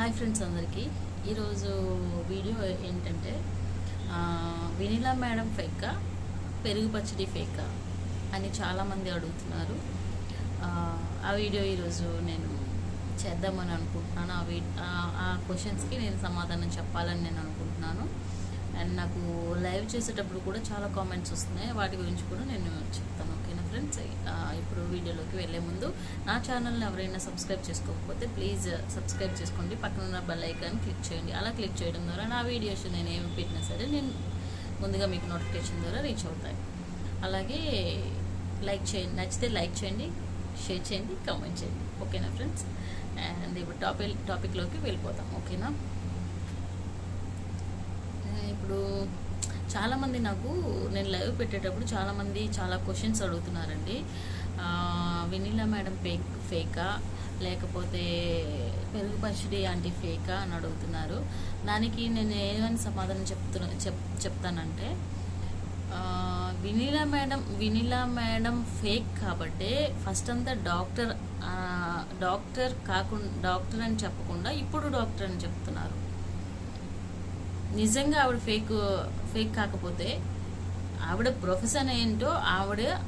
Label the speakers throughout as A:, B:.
A: Hi friends అందరికీ. ఈరోజు video ఏంటంటే ఆ, వెనిలా మేడం ఫేకా పెరుగు పచ్చడి ఫేకా అని చాలామంది అడుగుతున్నారు. ఆ, ఆ వీడియో ఈరోజు నేను చేద్దామని అనుకుంటున్నాను. ఆ వీ ఆ- ఆ క్వశ్చన్స్కి నేను సమాధానం చెప్పాలని నేను అనుకుంటున్నాను. అండ్ నాకు లైవ్ చేసేటప్పుడు కూడా చాలా కామెంట్స్ వస్తున్నాయి. వాటి గురించి కూడా నేను చెప్తాను ఓకేనా ఫ్రెండ్స్ ఆ, ఇప్పుడు వీడియోలోకి వెళ్ళే ముందు నా ఛానల్ని ఎవరైనా సబ్స్క్రైబ్ చేసుకోకపోతే ప్లీజ్ సబ్స్క్రైబ్ చేసుకోండి. పక్కన ఉన్న బెల్ ఐకాన్ క్లిక్ చేయండి. అలా క్లిక్ చేయడం ద్వారా నా వీడియోస్ నేను ఏమి పెట్టినా సరే నేను ముందుగా మీకు నోటిఫికేషన్ ద్వారా రీచ్ అవుతాయి. అలాగే లైక్ చేయండి. నచ్చితే లైక్ చేయండి షేర్ చేయండి కామెంట్ చేయండి. ఓకేనా ఫ్రెండ్స్? అండ్ ఇప్పుడు టాపిక్ టాపిక్లోకి వెళ్ళిపోతాం. ఓకేనా? ఇప్పుడు చాలామంది నాకు నేను లైవ్ పెట్టేటప్పుడు చాలామంది చాలా క్వశ్చన్స్ అడుగుతున్నారండి. వెనీలా మేడం ఫేక్ ఫేకా? లేకపోతే పెరుగు పచ్చడి అంటే ఫేకా అని అడుగుతున్నారు. దానికి నేను ఏమని సమాధానం చెప్తున్నా చెప్ చెప్తానంటే Vinila madam Vinila madam fake కాబట్టి ఫస్ట్ అంతా డాక్టర్ డాక్టర్ కాకుండా డాక్టర్ అని చెప్పకుండా ఇప్పుడు డాక్టర్ అని చెప్తున్నారు. నిజంగా ఆవిడ ఫేక్ ఫేక్ కాకపోతే ఆవిడ ప్రొఫెషన్ ఏంటో ఆవిడ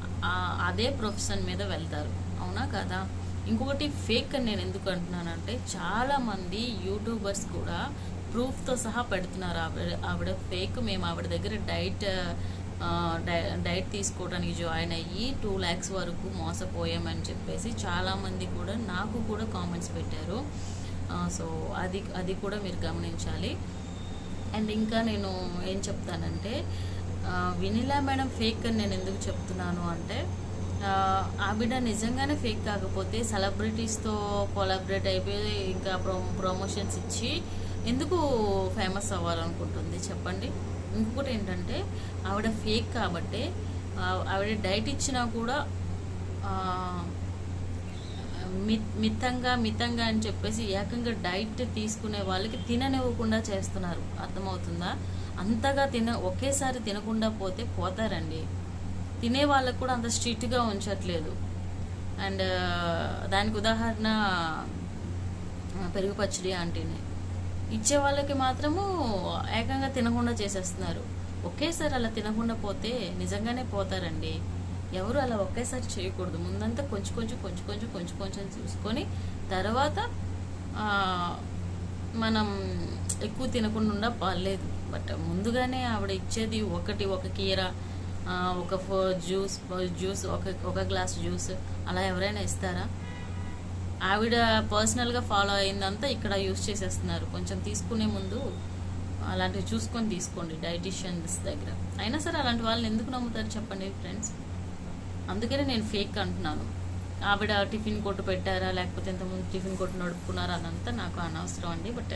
A: అదే ప్రొఫెషన్ మీద వెళ్తారు. అవునా కదా? ఇంకొకటి ఫేక్ అని నేను ఎందుకు అంటున్నానంటే చాలామంది యూట్యూబర్స్ కూడా ప్రూఫ్తో సహా పెడుతున్నారు ఆవిడ ఆవిడ ఫేక్ మేము ఆవిడ దగ్గర డైట్ డై- డైట్ తీసుకోవడానికి జాయిన్ అయ్యి టూ ల్యాక్స్ వరకు మోసపోయామని చెప్పేసి చాలామంది కూడా నాకు కూడా కామెంట్స్ పెట్టారు. సో అది అది కూడా మీరు గమనించాలి. అండ్ ఇంకా నేను ఏం చెప్తానంటే వినిలా మేడం ఫేక్ అని నేను ఎందుకు చెప్తున్నాను అంటే ఆ, ఆవిడ నిజంగానే ఫేక్ కాకపోతే సెలబ్రిటీస్తో కొలాబరేట్ అయిపోయి ఇంకా ప్రో ప్రమోషన్స్ ఇచ్చి ఎందుకు ఫేమస్ అవ్వాలనుకుంటుంది చెప్పండి? ఇంకొకటి ఏంటంటే ఆవిడ ఫేక్ కాబట్టి ఆవిడ డైట్ ఇచ్చినా కూడా మి- మితంగా మితంగా అని చెప్పేసి ఏకంగా డైట్ తీసుకునే వాళ్ళకి తిననివ్వకుండా చేస్తున్నారు. అర్థమవుతుందా? అంతగా తిన ఒకేసారి తినకుండా పోతే పోతారండి. తినే వాళ్ళకు కూడా అంత స్ట్రిక్ట్గా ఉంచట్లేదు. అండ్ దానికి ఉదాహరణ పెరుగు పచ్చడి ఆంటీని ఇచ్చే వాళ్ళకి మాత్రము ఏకంగా తినకుండా చేసేస్తున్నారు. ఒకేసారి అలా తినకుండా పోతే నిజంగానే పోతారండి. ఎవరు అలా ఒకేసారి చేయకూడదు. ముందంతా కొంచెం కొంచెం కొంచెం కొంచెం కొంచెం కొంచెం చూసుకొని తర్వాత మనం ఎక్కువ తినకుండా పర్లేదు బట్ ముందుగానే ఆవిడ ఇచ్చేది ఒకటి ఒక కీర ఒక ఫో- జ్యూస్ జ్యూస్ ఒక ఒక గ్లాస్ జ్యూస్ అలా ఎవరైనా ఇస్తారా? ఆవిడ పర్సనల్గా ఫాలో అయిందంతా ఇక్కడ యూస్ చేసేస్తున్నారు. కొంచెం తీసుకునే ముందు అలాంటివి చూసుకొని తీసుకోండి డైటిషియన్స్ దగ్గర. అయినా సరే అలాంటి వాళ్ళని ఎందుకు నమ్ముతారు చెప్పండి ఫ్రెండ్స్. అందుకనే నేను ఫేక్ అంటున్నాను. ఆవిడ టిఫిన్ కొట్టు పెట్టారా? లేకపోతే ఇంతకుముందు టిఫిన్ కొట్టు నడుపుకున్నారా? అదంతా నాకు అనవసరం అండి. బట్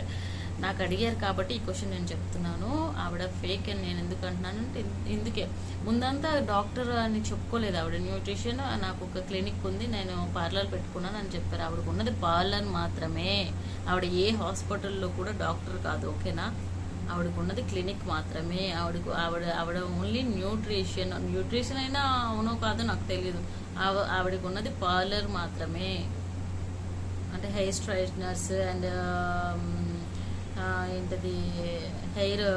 A: నాకు అడిగారు కాబట్టి ఈ క్వశ్చన్ నేను చెప్తున్నాను. ఆవిడ ఫేక్ అని నేను ఎందుకు అంటున్నాను అంటే ఇందుకే ముందంతా డాక్టర్ అని చెప్పుకోలేదు ఆవిడ. న్యూట్రిషన్ నాకు ఒక క్లినిక్ ఉంది నేను పార్లర్ పెట్టుకున్నాను అని చెప్పారు. ఆవిడకు ఉన్నది పార్లర్ మాత్రమే. ఆవిడ ఏ హాస్పిటల్లో కూడా డాక్టర్ కాదు ఓకేనా? ఆవిడకు ఉన్నది క్లినిక్ మాత్రమే. ఆవిడకు ఆవిడ ఆవిడ ఓన్లీ న్యూట్రిషన్. న్యూట్రిషన్ అయినా అవునో కాదో నాకు తెలియదు. ఆవిడకు ఉన్నది పార్లర్ మాత్రమే. అంటే హెయిర్ స్ట్రైట్నర్స్ అండ్ um, ఏంటది హెయిర్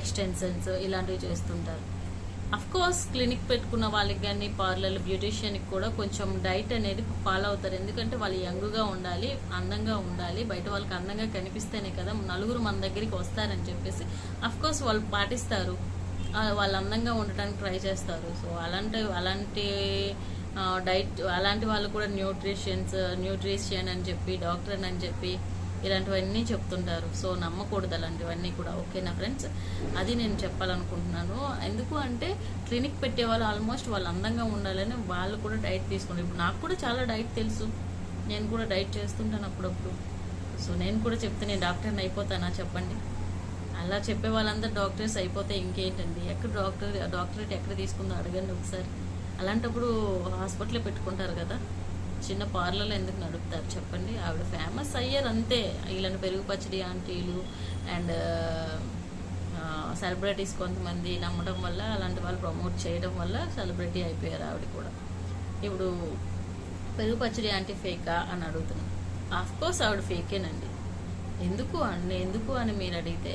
A: ఎక్స్టెన్షన్స్ ఇలాంటివి చేస్తుంటారు. కోర్స్ క్లినిక్ పెట్టుకున్న వాళ్ళకి కానీ పార్లర్ బ్యూటీషియన్కి కూడా కొంచెం డైట్ అనేది ఫాలో అవుతారు. ఎందుకంటే వాళ్ళు యంగ్గా ఉండాలి అందంగా ఉండాలి. బయట వాళ్ళకి అందంగా కనిపిస్తేనే కదా నలుగురు మన దగ్గరికి వస్తారని చెప్పేసి. కోర్స్ వాళ్ళు పాటిస్తారు. వాళ్ళు అందంగా ఉండటానికి ట్రై చేస్తారు. సో అలాంటి అలాంటి డైట్ అలాంటి వాళ్ళు కూడా న్యూట్రిషన్స్ న్యూట్రిషియన్ అని చెప్పి డాక్టర్ అని చెప్పి ఇలాంటివన్నీ చెప్తుంటారు. సో నమ్మకూడదు అలాంటివన్నీ కూడా. ఓకేనా ఫ్రెండ్స్? అది నేను చెప్పాలనుకుంటున్నాను. ఎందుకు అంటే క్లినిక్ పెట్టే వాళ్ళు ఆల్మోస్ట్ వాళ్ళు అందంగా ఉండాలని వాళ్ళు కూడా డైట్ తీసుకుంటారు. ఇప్పుడు నాకు కూడా చాలా డైట్ తెలుసు. నేను కూడా డైట్ చేస్తుంటాను అప్పుడప్పుడు. సో నేను కూడా చెప్తే నేను డాక్టర్ని అయిపోతానా చెప్పండి. అలా చెప్పే వాళ్ళందరూ డాక్టర్స్ అయిపోతే ఇంకేంటండి? ఎక్కడ డాక్టర్ డాక్టరేట్ ఎక్కడ తీసుకుందో అడగండి ఒకసారి. అలాంటప్పుడు హాస్పిటల్లో పెట్టుకుంటారు కదా. చిన్న పార్లర్లో ఎందుకు నడుపుతారు చెప్పండి. ఆవిడ ఫేమస్ అయ్యారు అంతే. వీళ్ళని పెరుగు పచ్చడి ఆంటీలు అండ్ సెలబ్రిటీస్ కొంతమంది నమ్మడం వల్ల అలాంటి వాళ్ళు ప్రమోట్ చేయడం వల్ల సెలబ్రిటీ అయిపోయారు ఆవిడ కూడా. ఇప్పుడు పెరుగు పచ్చడి ఆంటీ ఫేకా అని అడుగుతున్నాను ఆఫ్కోర్స్ ఆవిడ ఫేకేనండి ఎందుకు అండి ఎందుకు అని మీరు అడిగితే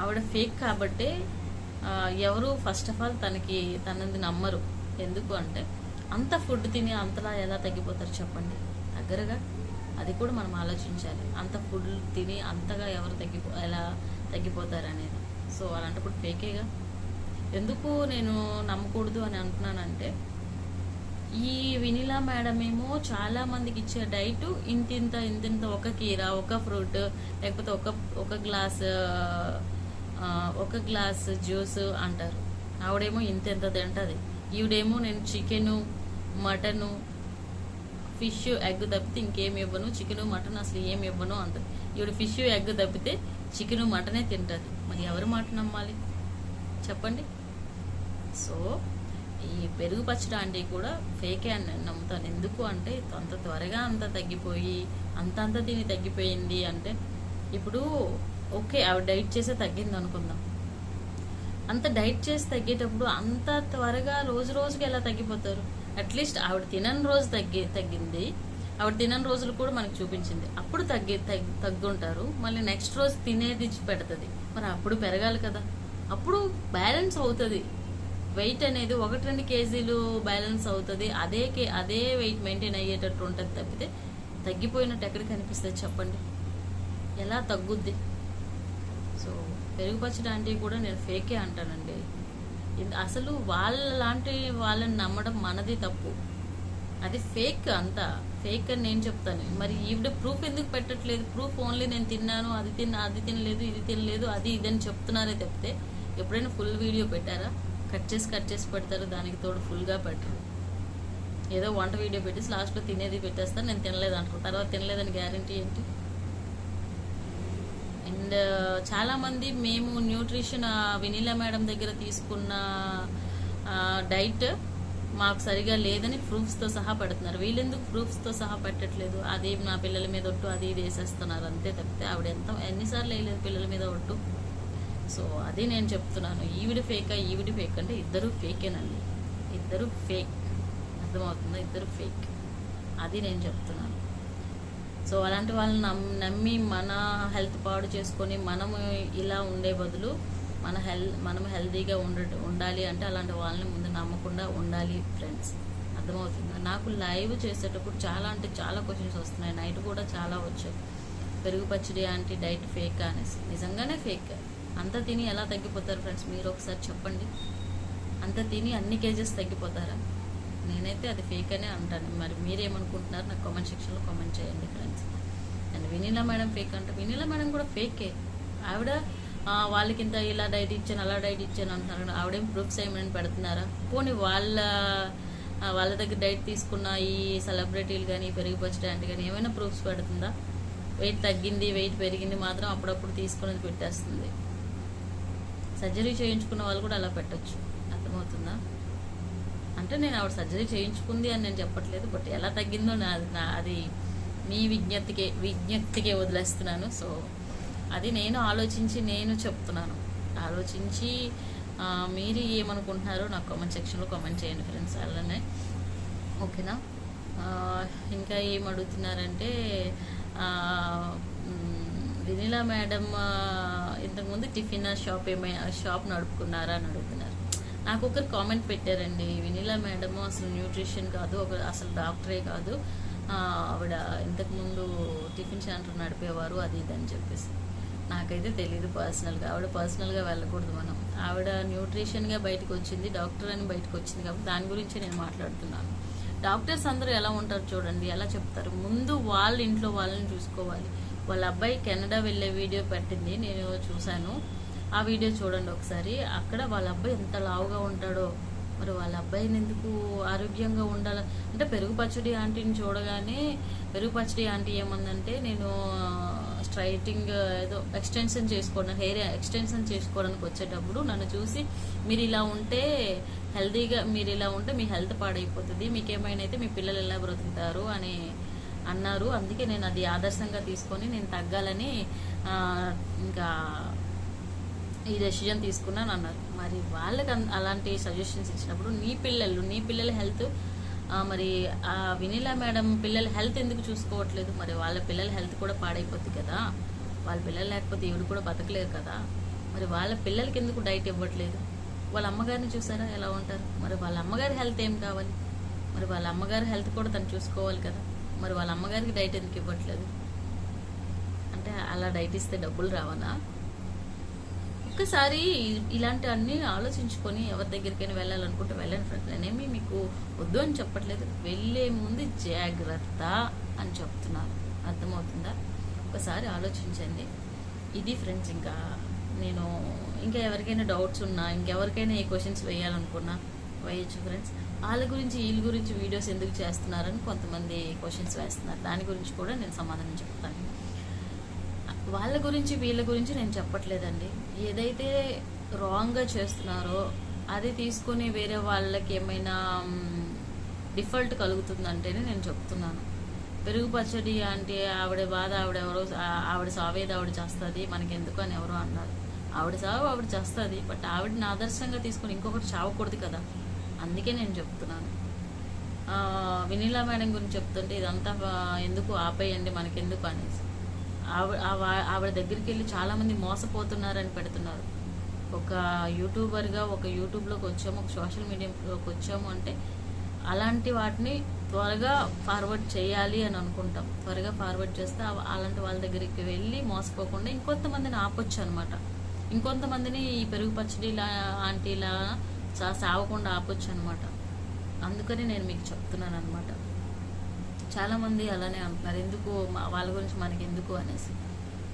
A: ఆవిడ ఫేక్ కాబట్టే ఎవరు ఫస్ట్ ఆఫ్ ఆల్ తనకి తనది నమ్మరు. ఎందుకు అంటే అంత ఫుడ్ తిని అంతలా ఎలా తగ్గిపోతారు చెప్పండి. దగ్గరగా అది కూడా మనం ఆలోచించాలి. అంత ఫుడ్ తిని అంతగా ఎవరు తగ్గిపో ఎలా తగ్గిపోతారు అనేది సో అలాంటప్పుడు ఫేకేగా ఎందుకు నేను నమ్మకూడదు అని అంటున్నానంటే ఈ వినిలా మేడం ఏమో చాలా మందికి ఇచ్చే డైట్ ఇంతింత ఇంతింత ఒక కీరా ఒక ఫ్రూట్ లేకపోతే ఒక ఒక గ్లాస్ ఒక గ్లాస్ జ్యూస్ అంటారు. ఆవిడేమో ఇంతెంత తింటది. ఈవిడేమో నేను చికెను మటను ఫిష్ ఎగ్ తప్పితే ఇంకేమి ఇవ్వను చికెన్ మటన్ అసలు ఏమి ఇవ్వను అంటది. ఈవిడ ఫిష్ ఎగ్ తప్పితే చికెన్ మటనే తింటుంది. మరి ఎవరు మాట నమ్మాలి? చెప్పండి. సో ఈ పెరుగు పచ్చడి అంటే కూడా ఫేకే అని నేను నమ్ముతాను. ఎందుకు అంటే అంత త్వరగా అంత తగ్గిపోయి అంత అంత తిని తగ్గిపోయింది అంటే ఇప్పుడు ఓకే ఆవిడ డైట్ చేసే తగ్గింది అనుకుందాం. అంత డైట్ చేసి తగ్గేటప్పుడు అంత త్వరగా రోజు రోజుకి ఎలా తగ్గిపోతారు? అట్లీస్ట్ ఆవిడ తినని రోజు తగ్గి తగ్గింది. ఆవిడ తినని రోజులు కూడా మనకు చూపించింది. అప్పుడు తగ్గి తగ్గుంటారు. మళ్ళీ నెక్స్ట్ రోజు తినేది పెడుతుంది. మరి అప్పుడు పెరగాలి కదా. అప్పుడు బ్యాలెన్స్ అవుతుంది. వెయిట్ అనేది ఒకటి రెండు కేజీలు బ్యాలెన్స్ అవుతుంది. అదే కే అదే వెయిట్ మెయింటైన్ అయ్యేటట్టు ఉంటుంది తప్పితే తగ్గిపోయినట్టు ఎక్కడ కనిపిస్తుంది చెప్పండి? ఎలా తగ్గుద్ది? సో పెరుగు పచ్చడి అంటే కూడా నేను ఫేకే అంటానండి. అసలు వాళ్ళ లాంటి వాళ్ళని నమ్మడం మనది తప్పు. అది ఫేక్ అంతా. ఫేక్ అని నేను చెప్తాను. మరి ఈవిడ ప్రూఫ్ ఎందుకు పెట్టట్లేదు? ప్రూఫ్ ఓన్లీ నేను తిన్నాను అది తిన్నా అది తినలేదు ఇది తినలేదు అది ఇది అని చెప్తున్నారే తప్పితే ఎప్పుడైనా ఫుల్ వీడియో పెట్టారా? కట్ చేసి కట్ చేసి పెడతారు దానికి తోడు ఫుల్గా పెట్టరు. ఏదో వంట వీడియో పెట్టేసి లాస్ట్లో తినేది పెట్టేస్తారు నేను తినలేదు అంటారు తర్వాత తినలేదని గ్యారంటీ ఏంటి? అండ్ చాలామంది మేము న్యూట్రిషన్ వినీలా మేడం దగ్గర తీసుకున్న డైట్ మాకు సరిగా లేదని ప్రూఫ్స్తో సహా పెడుతున్నారు. వీళ్ళెందుకు ప్రూఫ్స్తో సహా పెట్టట్లేదు? అది నా పిల్లల మీద ఒట్టు అది ఇది వేసేస్తున్నారు అంతే తప్పితే ఆవిడ ఎంత ఎన్నిసార్లు వేయలేదు పిల్లల మీద ఒట్టు? సో అది నేను చెప్తున్నాను. ఈవిడ ఫేక్ ఈవిడ ఫేక్ అంటే ఇద్దరు ఫేకేనండి. ఇద్దరు ఫేక్. అర్థమవుతుందా? ఇద్దరు ఫేక్. అది నేను చెప్తున్నాను. సో అలాంటి వాళ్ళని నమ్మి మన హెల్త్ పాడు చేసుకొని మనము ఇలా ఉండే బదులు మన హెల్ మనం హెల్తీగా ఉండ ఉండాలి అంటే అలాంటి వాళ్ళని ముందు నమ్మకుండా ఉండాలి ఫ్రెండ్స్. అర్థమవుతుందా? నాకు లైవ్ చేసేటప్పుడు చాలా అంటే చాలా క్వశ్చన్స్ వస్తున్నాయి. నైట్ కూడా చాలా వచ్చాయి పెరుగు పచ్చడి అంటే డైట్ ఫేక్ అనేసి. నిజంగానే ఫేక్. అంత తిని ఎలా తగ్గిపోతారు ఫ్రెండ్స్? మీరు ఒకసారి చెప్పండి. అంత తిని అన్ని కేజెస్ తగ్గిపోతారా? నేనైతే అది ఫేక్ అనే అంటాను. మరి మీరేమనుకుంటున్నారు నాకు కామెంట్ సెక్షన్లో కామెంట్ చేయండి friends and Vinila madam fake అంటే. వినీలా మేడం కూడా ఫేకే ఆవిడ వాళ్ళకి ఇంత ఇలా డైట్ ఇచ్చాను అలా డైట్ ఇచ్చాను అంటున్నారు ఆవిడేం ప్రూఫ్స్ ఏమైనా పెడుతున్నారా? పోనీ వాళ్ళ వాళ్ళ దగ్గర డైట్ తీసుకున్న ఈ సెలబ్రిటీలు కానీ పెరిగి స్టాండ్ కానీ ఏమైనా ప్రూఫ్స్ పెడుతుందా? వెయిట్ తగ్గింది వెయిట్ పెరిగింది మాత్రం అప్పుడప్పుడు తీసుకుని పెట్టేస్తుంది. సర్జరీ చేయించుకున్న వాళ్ళు కూడా అలా పెట్టచ్చు. అర్థమవుతుందా? అంటే నేను ఆవిడ సర్జరీ చేయించుకుంది అని నేను చెప్పట్లేదు బట్ ఎలా తగ్గిందో నా నా అది మీ విజ్ఞప్తికే విజ్ఞప్తికే వదిలేస్తున్నాను. సో అది నేను ఆలోచించి నేను చెప్తున్నాను. ఆలోచించి మీరు ఏమనుకుంటున్నారో నాకు కామెంట్ సెక్షన్లో కామెంట్ చేయండి ఫ్రెండ్స్ అలానే. ఓకేనా? ఇంకా ఏం అడుగుతున్నారంటే వినిలా మేడం ఇంతకుముందు టిఫిన్ షాప్ ఏమైనా షాప్ నడుపుకున్నారా అని అడుగుతున్నారు. నాకు ఒకరు కామెంట్ పెట్టారండి వినిలా మేడము అసలు న్యూట్రిషన్ కాదు ఒక అసలు డాక్టరే కాదు. ఆవిడ ఇంతకుముందు టిఫిన్ సెంటర్ నడిపేవారు అది ఇది అని చెప్పేసి. నాకైతే తెలియదు పర్సనల్గా ఆవిడ పర్సనల్గా వెళ్ళకూడదు మనం. ఆవిడ న్యూట్రిషన్గా బయటకు వచ్చింది డాక్టర్ అని బయటకు వచ్చింది కాబట్టి దాని గురించి నేను మాట్లాడుతున్నాను. డాక్టర్స్ అందరూ ఎలా ఉంటారు చూడండి ఎలా చెప్తారు? ముందు వాళ్ళ ఇంట్లో వాళ్ళని చూసుకోవాలి. వాళ్ళ అబ్బాయి కెనడా వెళ్ళే వీడియో పెట్టింది నేను చూశాను. ఆ వీడియో చూడండి ఒకసారి. అక్కడ వాళ్ళ అబ్బాయి ఎంత లావుగా ఉంటాడో. మరి వాళ్ళ అబ్బాయిని ఎందుకు ఆరోగ్యంగా ఉండాలి? అంటే పెరుగు పచ్చడి ఆంటీని చూడగానే పెరుగు పచ్చడి ఆంటీ ఏమందంటే నేను స్ట్రైటింగ్ ఏదో ఎక్స్టెన్షన్ చేసుకోవడం హెయిర్ ఎక్స్టెన్షన్ చేసుకోవడానికి వచ్చేటప్పుడు నన్ను చూసి మీరు ఇలా ఉంటే హెల్తీగా మీరు ఇలా ఉంటే మీ హెల్త్ పాడైపోతుంది. మీకేమైనా అయితే మీ పిల్లలు ఎలా బ్రతుకుతారు? అని అన్నారు. అందుకే నేను అది ఆదర్శంగా తీసుకొని నేను తగ్గాలని ఇంకా ఈ డెసిజన్ తీసుకున్నాను అన్నారు. మరి వాళ్ళకి అన్- అలాంటి సజెషన్స్ ఇచ్చినప్పుడు నీ పిల్లలు నీ పిల్లల హెల్త్ మరి ఆ వినీలా మేడం పిల్లల హెల్త్ ఎందుకు చూసుకోవట్లేదు? మరి వాళ్ళ పిల్లల హెల్త్ కూడా పాడైపోద్ది కదా. వాళ్ళ పిల్లలు లేకపోతే ఈవిడ కూడా బతకలేరు కదా. మరి వాళ్ళ పిల్లలకి ఎందుకు డైట్ ఇవ్వట్లేదు? వాళ్ళ అమ్మగారిని చూసారా ఎలా ఉంటారు? మరి వాళ్ళ అమ్మగారి హెల్త్ ఏం కావాలి? మరి వాళ్ళ అమ్మగారి హెల్త్ కూడా తను చూసుకోవాలి కదా. మరి వాళ్ళ అమ్మగారికి డైట్ ఎందుకు ఇవ్వట్లేదు? అంటే అలా డైట్ ఇస్తే డబ్బులు రావనా? ఒక్కసారి ఇలాంటి అన్ని ఆలోచించుకొని ఎవరి దగ్గరికైనా వెళ్ళాలనుకుంటే వెళ్ళండి ఫ్రెండ్స్ నేనేమి మీకు వద్దు అని చెప్పట్లేదు. వెళ్ళే ముందు జాగ్రత్త అని చెప్తున్నాను. అర్థమవుతుందా? ఒకసారి ఆలోచించండి. ఇది ఫ్రెండ్స్ ఇంకా నేను ఇంకా ఎవరికైనా డౌట్స్ ఉన్నా ఇంకెవరికైనా ఏ క్వశ్చన్స్ వేయాలనుకున్నా వేయచ్చు ఫ్రెండ్స్ వాళ్ళ గురించి వీళ్ళ గురించి వీడియోస్ ఎందుకు చేస్తున్నారని కొంతమంది క్వశ్చన్స్ వేస్తున్నారు. దాని గురించి కూడా నేను సమాధానం చెప్తాను. వాళ్ళ గురించి వీళ్ళ గురించి నేను చెప్పట్లేదండి. ఏదైతే రాంగ్గా చేస్తున్నారో అది తీసుకొని వేరే వాళ్ళకి ఏమైనా డిఫాల్ట్ కలుగుతుందంటేనే నేను చెప్తున్నాను. పెరుగు పచ్చడి అంటే ఆవిడ బాధ ఆవిడ ఎవరో ఆవిడ సావేది ఆవిడ చేస్తుంది మనకెందుకు అని ఎవరో అన్నారు. ఆవిడ సావు ఆవిడ చేస్తుంది బట్ ఆవిడని ఆదర్శంగా తీసుకుని ఇంకొకటి చావకూడదు కదా. అందుకే నేను చెప్తున్నాను. వినీలా మేడం గురించి చెప్తుంటే ఇదంతా ఎందుకు ఆపేయండి మనకెందుకు అనేసి. ఆవిడ ఆవిడ దగ్గరికి వెళ్ళి చాలామంది మోసపోతున్నారని పెడుతున్నారు. ఒక యూట్యూబర్గా ఒక యూట్యూబ్లోకి వచ్చాము ఒక సోషల్ మీడియాలోకి వచ్చాము అంటే అలాంటి వాటిని త్వరగా ఫార్వర్డ్ చేయాలి అని అనుకుంటాం. త్వరగా ఫార్వర్డ్ చేస్తే అలాంటి వాళ్ళ దగ్గరికి వెళ్ళి మోసపోకుండా ఇంకొంతమందిని ఆపొచ్చు అనమాట ఇంకొంతమందిని ఈ పెరుగు పచ్చడిలా ఆంటీలా సా సావకుండా ఆపొచ్చు అనమాట అందుకని నేను మీకు చెప్తున్నాను అనమాట చాలామంది అలానే అంటున్నారు ఎందుకు వాళ్ళ గురించి మనకి ఎందుకు అనేసి.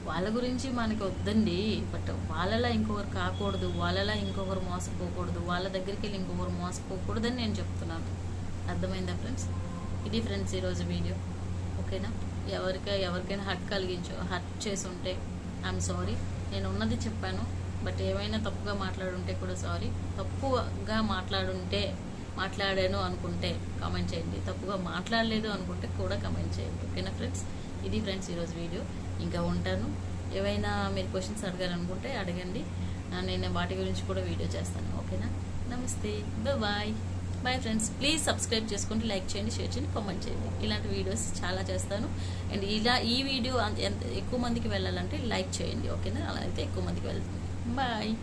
A: వాళ్ళ గురించి మనకి వద్దండి బట్ వాళ్ళలా ఇంకొకరు కాకూడదు వాళ్ళలా ఇంకొకరు మోసపోకూడదు వాళ్ళ దగ్గరికి వెళ్ళి ఇంకొకరు మోసపోకూడదని నేను చెప్తున్నాను. అర్థమైందా ఫ్రెండ్స్? ఇది ఫ్రెండ్స్ ఈరోజు వీడియో. ఓకేనా? ఎవరికై ఎవరికైనా హర్ట్ కలిగించు హర్ట్ చేసి ఉంటే ఐఎమ్ సారీ నేను ఉన్నది చెప్పాను బట్ ఏమైనా తప్పుగా మాట్లాడుంటే కూడా సారీ తప్పుగా మాట్లాడుంటే మాట్లాడాను అనుకుంటే కామెంట్ చేయండి. తప్పుగా మాట్లాడలేదు అనుకుంటే కూడా కామెంట్ చేయండి. ఓకేనా ఫ్రెండ్స్ ఇది ఫ్రెండ్స్ ఈరోజు వీడియో ఇంకా ఉంటాను. ఏవైనా మీరు క్వశ్చన్స్ అడగాలనుకుంటే అడగండి. నేను వాటి గురించి కూడా వీడియో చేస్తాను. ఓకేనా నమస్తే. Bye bye friends please subscribe చేసుకోండి లైక్ చేయండి షేర్ చేయండి కామెంట్ చేయండి. ఇలాంటి వీడియోస్ చాలా చేస్తాను. అండ్ ఇలా ఈ వీడియో అంత- ఎంత ఎక్కువ మందికి వెళ్ళాలంటే లైక్ చేయండి. ఓకేనా అలా అయితే ఎక్కువ మందికి వెళ్తుంది. బాయ్